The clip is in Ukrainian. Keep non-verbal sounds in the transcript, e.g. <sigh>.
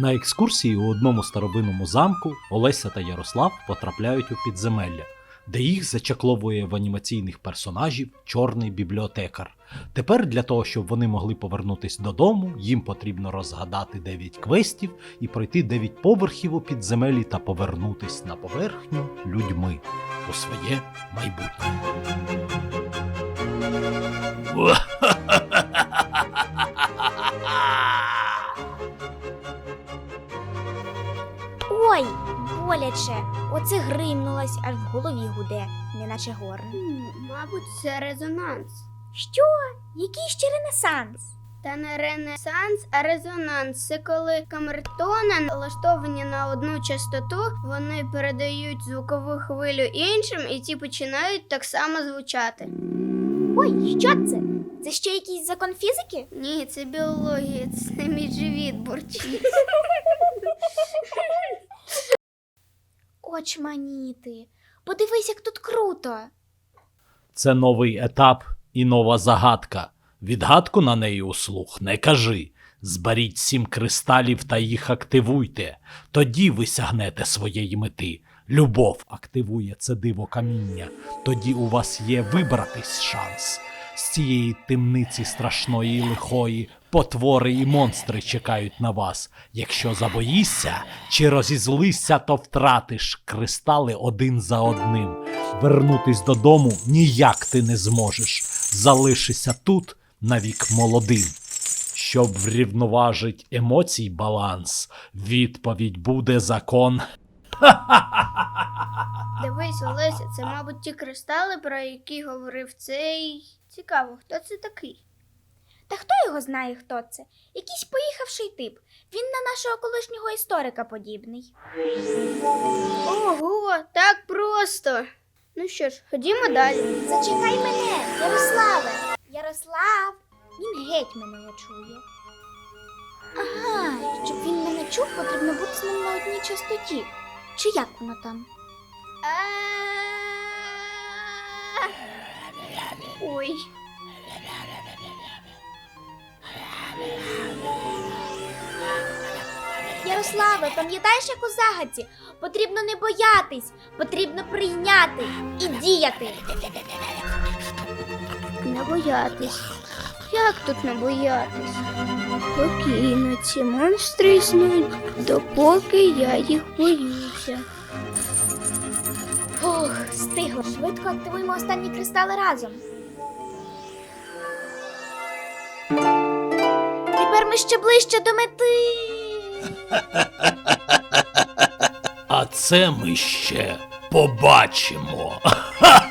На екскурсії у одному старовинному замку Олеся та Ярослав потрапляють у підземелля, де їх зачакловує в анімаційних персонажів чорний бібліотекар. Тепер для того, щоб вони могли повернутись додому, їм потрібно розгадати 9 квестів і пройти 9 поверхів у підземелі та повернутись на поверхню людьми у своє майбутнє. <laughs> Ой, боляче. Оце гримнулась, аж в голові гуде, неначе горн. Мабуть, це резонанс. Що? Який ще ренесанс? Та не ренесанс, а резонанс. Це коли камертони налаштовані на одну частоту, вони передають звукову хвилю іншим, і ті починають так само звучати. Ой, що це? Це ще якийсь закон фізики? Ні, це біологія, це мій живіт бурчить. <laughs> Очманіти. Подивись, як тут круто. Це новий етап і нова загадка. Відгадку на неї услух не кажи. Зберіть сім кристалів та їх активуйте. Тоді ви сягнете своєї мети. Любов активує це диво каміння. Тоді у вас є вибратись шанс. З цієї темниці страшної і лихої потвори і монстри чекають на вас. Якщо забоїшся чи розізлися, то втратиш кристали один за одним. Вернутись додому ніяк ти не зможеш. Залишися тут навік молодим. Щоб врівноважить емоцій баланс, відповідь буде закон. Дивись, Олеся, це, мабуть, ті кристали, про які говорив цей. Цікаво, хто це такий? Та хто його знає, хто це? Якийсь поїхавший тип. Він на нашого колишнього історика подібний. Ого, так просто. Ну що ж, ходімо далі. Зачекай мене, Ярославе! Ярослав! Він геть мене не чує. Ага, щоб він мене чув, потрібно бути з ним на одній частоті. Чи як воно там? Ой. Ярославе, пам'ятаєш, як у загадці? Потрібно не боятись, потрібно прийняти і діяти. Не боятись. Як тут не боятись? Спокійно, ці монстри існують, допоки я їх боюся. Фух, стигло. Швидко активуємо останні кристали разом. Тепер ми ще ближче до мети. <laughs> А це ми ще побачимо. <laughs>